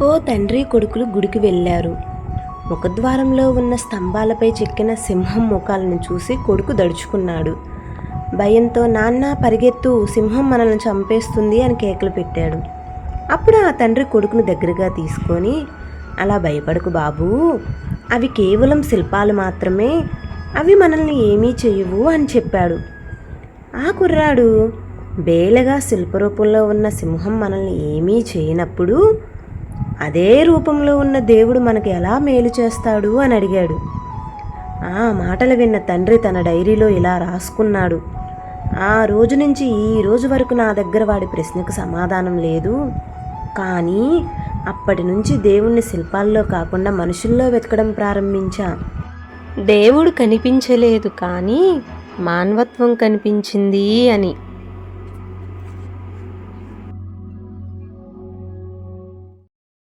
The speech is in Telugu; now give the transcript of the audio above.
ఓ తండ్రి కొడుకులు గుడికి వెళ్ళారు. ముఖద్వారంలో ఉన్న స్తంభాలపై చెక్కిన సింహం ముఖాలను చూసి కొడుకు దడుచుకున్నాడు. భయంతో నాన్న పరిగెత్తు సింహం మనల్ని చంపేస్తుంది అని కేకలు పెట్టాడు. అప్పుడు ఆ తండ్రి కొడుకును దగ్గరగా తీసుకొని అలా భయపడకు బాబూ అవి కేవలం శిల్పాలు మాత్రమే అవి మనల్ని ఏమీ చేయవు అని చెప్పాడు. ఆ కుర్రాడు బేలగా శిల్పరూపంలో ఉన్న సింహం మనల్ని ఏమీ చేయనప్పుడు అదే రూపంలో ఉన్న దేవుడు మనకు ఎలా మేలు చేస్తాడు అని అడిగాడు. ఆ మాటలు విన్న తండ్రి తన డైరీలో ఇలా రాసుకున్నాడు. ఆ రోజు నుంచి ఈ రోజు వరకు నా దగ్గర వాడి ప్రశ్నకు సమాధానం లేదు. కానీ అప్పటి నుంచి దేవుణ్ణి శిల్పాల్లో కాకుండా మనుషుల్లో వెతకడం ప్రారంభించా. దేవుడు కనిపించలేదు కానీ మానవత్వం కనిపించింది అని.